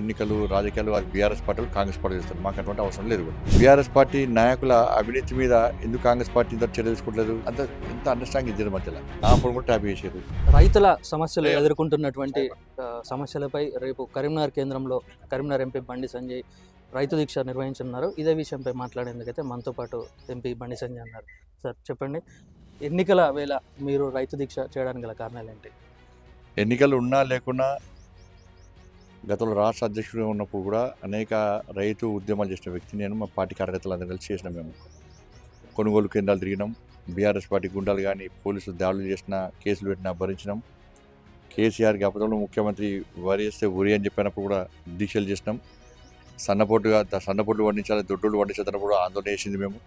ఎన్నికలు రాజకీయాలు అది బీఆర్ఎస్ పార్టీలు కాంగ్రెస్ పార్టీ చేస్తారు. మాకు అటువంటి అవసరం లేదు బీఆర్ఎస్ పార్టీ నాయకుల అవినీతి మీద ఎందుకు కాంగ్రెస్ పార్టీ ఇంత చర్య తీసుకోవట్లేదు? అంత ఎంత అండర్స్టాండింగ్ ఇద్దరి మధ్యలో? నా ఫోన్ కూడా ట్యాప్ చేశారు రైతుల సమస్యలు ఎదుర్కొంటున్నటువంటి సమస్యలపై రేపు కరీంనగర్ కేంద్రంలో కరీంనగర్ ఎంపీ బండి సంజయ్ రైతు దీక్ష నిర్వహించనున్నారు. ఇదే విషయంపై మాట్లాడేందుకైతే మనతో పాటు ఎంపీ బండి సంజయ్ అన్నారు. సార్ చెప్పండి. ఎన్నికల వేళ మీరు రైతు దీక్ష చేయడానికి గల కారణాలు ఏంటి? ఎన్నికలు ఉన్నా లేకున్నా గతంలో రాష్ట్ర అధ్యక్షుడిగా ఉన్నప్పుడు కూడా అనేక రైతు ఉద్యమాలు చేసిన వ్యక్తి నేను మా పార్టీ కార్యకర్తలందరూ కలిసి చేసినాం మేము. కొనుగోలు కేంద్రాలు తిరిగినాం. బీఆర్ఎస్ పార్టీ గుండాలు కానీ పోలీసులు దాడులు చేసిన కేసులు పెట్టినా భరించినాం. కేసీఆర్ గతంలో ముఖ్యమంత్రి వరి వేస్తే ఉరి అని చెప్పినప్పుడు కూడా దీక్షలు చేసినాం. సన్నపోటుగా సన్నపోట్లు పండించాలి దొడ్డోళ్ళు పండించేటప్పుడు కూడా ఆందోళన చేసింది మేము.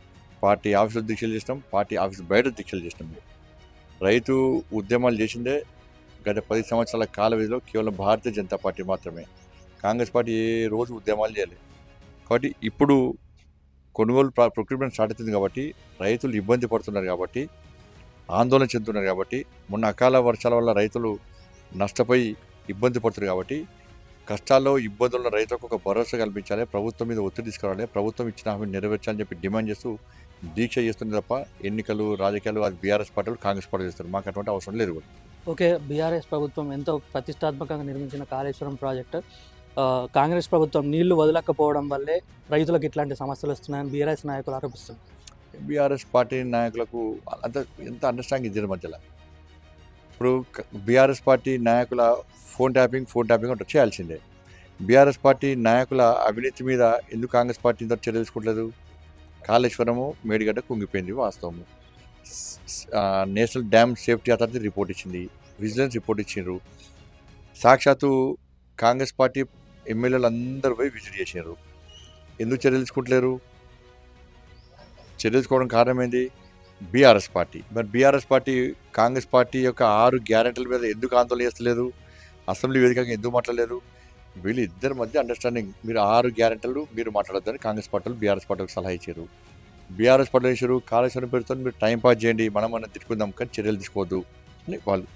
పార్టీ ఆఫీసులో దీక్షలు చేసినాం. పార్టీ ఆఫీస్ బయట దీక్షలు చేసినాం మేము. రైతు ఉద్యమాలు చేసిందే గత పది సంవత్సరాల కాల వ్యవధిలో కేవలం భారతీయ జనతా పార్టీ మాత్రమే. కాంగ్రెస్ పార్టీ ఏ రోజు ఉద్యమాలు చేయలేదు కాబట్టి ఇప్పుడు కొనుగోలు ప్ర- ప్రొక్యూర్మెంట్ స్టార్ట్ అవుతుంది కాబట్టి రైతులు ఇబ్బంది పడుతున్నారు కాబట్టి ఆందోళన చెందుతున్నారు కాబట్టి మొన్న అకాల వర్షాల వల్ల రైతులు నష్టపోయి ఇబ్బంది పడుతున్నారు కాబట్టి కష్టాల్లో ఇబ్బందుల్లో రైతులకు ఒక భరోసా కల్పించాలి ప్రభుత్వం మీద ఒత్తిడి తీసుకురావాలి ప్రభుత్వం ఇచ్చిన హామీ నెరవేర్చాలని చెప్పి డిమాండ్ చేస్తూ దీక్ష చేస్తుంది తప్ప ఎన్నికలు రాజకీయాలు అది బీఆర్ఎస్ పార్టీలు కాంగ్రెస్ పార్టీ చేస్తారు. మాకు అటువంటి అవసరం లేదు కూడా. ఓకే బీఆర్ఎస్ ప్రభుత్వం ఎంతో ప్రతిష్టాత్మకంగా నిర్మించిన కాళేశ్వరం ప్రాజెక్టు. కాంగ్రెస్ ప్రభుత్వం నీళ్ళు వదలకపోవడం వల్లే రైతులకు ఇట్లాంటి సమస్యలు వస్తున్నాయని బీఆర్ఎస్ నాయకులు ఆరోపిస్తున్నారు. బీఆర్ఎస్ పార్టీ నాయకులకు అంత ఎంత అండర్స్టాండింగ్ ఇద్దరి మధ్యలో? ఇప్పుడు బీఆర్ఎస్ పార్టీ నాయకుల ఫోన్ ట్యాపింగ్ ఫోన్ ట్యాపింగ్ అంటే చేయాల్సిందే. బీఆర్ఎస్ పార్టీ నాయకుల అవినీతి మీద ఎందుకు కాంగ్రెస్ పార్టీ ఇంత చర్య తీసుకోవట్లేదు? కాళేశ్వరము మేడిగడ్డ కుంగిపోయింది వాస్తవము. National dam safety authority report ఇచ్చింది. విజిలెన్స్ రిపోర్ట్ ఇచ్చిండ్రు. సాక్షాత్తు కాంగ్రెస్ పార్టీ ఎమ్మెల్యేలు అందరూ పోయి విజిట్ చేసినారు ఎందుకు చర్యలు తీసుకుంటలేరు? చర్య తీసుకోవడం కారణం ఏంది బీఆర్ఎస్ పార్టీ. మరి బీఆర్ఎస్ పార్టీ కాంగ్రెస్ పార్టీ యొక్క ఆరు గ్యారెంటీల మీద ఎందుకు ఆందోళన చేస్తలేదు? అసెంబ్లీ వేదికగా ఎందుకు మాట్లాడలేదు? వీళ్ళిద్దరి మధ్య అండర్స్టాండింగ్ మీరు ఆరు గ్యారెంటీలు మీరు మాట్లాడద్దని కాంగ్రెస్ పార్టీలు బీఆర్ఎస్ పార్టీలకు సలహా ఇచ్చారు. బీఆర్ఎస్ ఇచ్చారు కాళేశ్వరం పేరుతో మీరు టైం పాస్ చేయండి మనం మనం తిట్టుకుందాం కానీ చర్యలు తీసుకోవద్దు అని వాళ్ళు.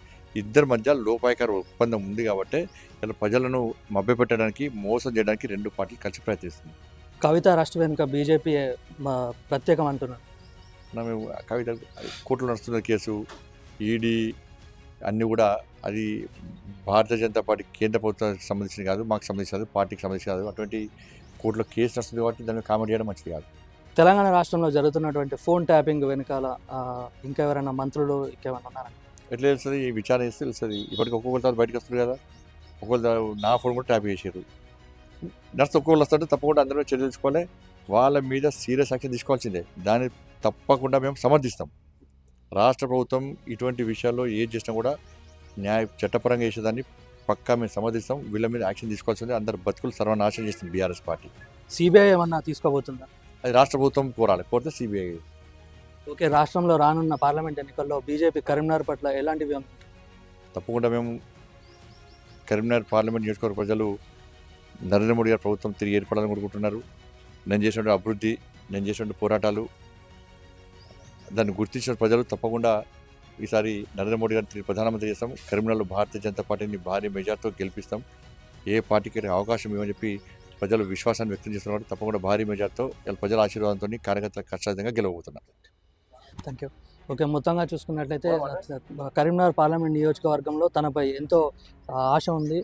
ఇద్దరి మధ్య లోపాయకర ఒప్పందం ఉంది కాబట్టి ఇలా ప్రజలను మభ్యపెట్టడానికి మోసం చేయడానికి రెండు పార్టీలు కలిసి ప్రయత్నిస్తుంది కవిత రాష్ట్ర వెనుక బీజేపీ మా ప్రత్యేకం అంటున్నారు. మేము కవిత కోర్టులో నడుస్తున్న కేసు ఈడీ అన్నీ కూడా అది భారతీయ జనతా పార్టీ కేంద్ర ప్రభుత్వానికి సంబంధించింది కాదు మాకు సంబంధించి కాదు పార్టీకి సంబంధించి కాదు. అటువంటి కోర్టులో కేసు నడుస్తుంది కాబట్టి దాన్ని కామెంట్ చేయడం మంచిది కాదు. తెలంగాణ రాష్ట్రంలో జరుగుతున్నటువంటి ఫోన్ ట్యాపింగ్ వెనకాల ఇంకా ఎవరైనా మంత్రులు ఇంకేమైనా ఉన్నారా? ఎట్లా తెలుస్తుంది? ఈ విచారణ చేస్తే తెలుస్తుంది. ఇప్పటికి ఒక్కొక్కరి తర్వాత బయటకు వస్తుంది కదా. ఒక్కొక్కరు నా ఫోన్ కూడా ట్యాప్ చేసారు నెక్స్ట్ ఒక్కొక్కరు వస్తుంటే తప్పకుండా అందరూ చర్యలు తీసుకోవాలి. వాళ్ళ మీద సీరియస్ యాక్షన్ తీసుకోవాల్సిందే. దాన్ని తప్పకుండా మేము సమర్థిస్తాం. రాష్ట్ర ప్రభుత్వం ఇటువంటి విషయాల్లో ఏది చేసినా కూడా న్యాయ చట్టపరంగా చేసేదాన్ని పక్కా మేము సమర్థిస్తాం. వీళ్ళ మీద యాక్షన్ తీసుకోవాల్సిందే. అందరు బతుకులు సర్వనాశనం చేస్తుంది బీఆర్ఎస్ పార్టీ. సిబిఐ ఏమన్నా తీసుకోబోతుందా? అది రాష్ట్ర ప్రభుత్వం కోరాలి కోరితే సిబిఐ ఓకే రాష్ట్రంలో రానున్న పార్లమెంట్ ఎన్నికల్లో బీజేపీ కరీంనగర్ పట్ల ఎలాంటివి ఉం- తప్పకుండా మేము కరీంనగర్ పార్లమెంట్ నియోజకవర్గ ప్రజలు నరేంద్ర మోడీ గారి ప్రభుత్వం తిరిగి ఏర్పడాలని కోరుకుంటున్నారు. నేను చేసినటువంటి అభివృద్ధి నేను చేసినటువంటి పోరాటాలు దాన్ని గుర్తించిన ప్రజలు తప్పకుండా ఈసారి నరేంద్ర మోడీ గారిని తిరిగి ప్రధానమంత్రి చేస్తాం. కరీంనగర్లో భారతీయ జనతా పార్టీని భారీ మెజార్టీతో గెలిపిస్తాం. ఏ పార్టీకి అవకాశం ఇవ్వని చెప్పి ప్రజలు విశ్వాసాన్ని వ్యక్తం చేస్తున్నారు కాబట్టి తప్పకుండా భారీ మెజార్టీతో ప్రజల ఆశీర్వాదంతో కార్యకర్తల కష్టంగా గెలవబోతున్నారు. థ్యాంక్ యూ ఓకే మొత్తంగా చూసుకున్నట్లయితే కరీంనగర్ పార్లమెంట్ నియోజకవర్గంలో తనపై ఎంతో ఆశ ఉంది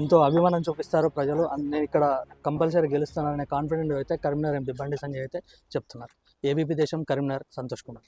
ఎంతో అభిమానం చూపిస్తారు ప్రజలు. నేను ఇక్కడ కంపల్సరీ గెలుస్తాననే కాన్ఫిడెంట్ అయితే కరీంనగర్ ఎంపీ బండి సంజయ్ అయితే చెప్తున్నారు. ఏబీపీ దేశం కరీంనగర్ సంతోష్ కుమార్.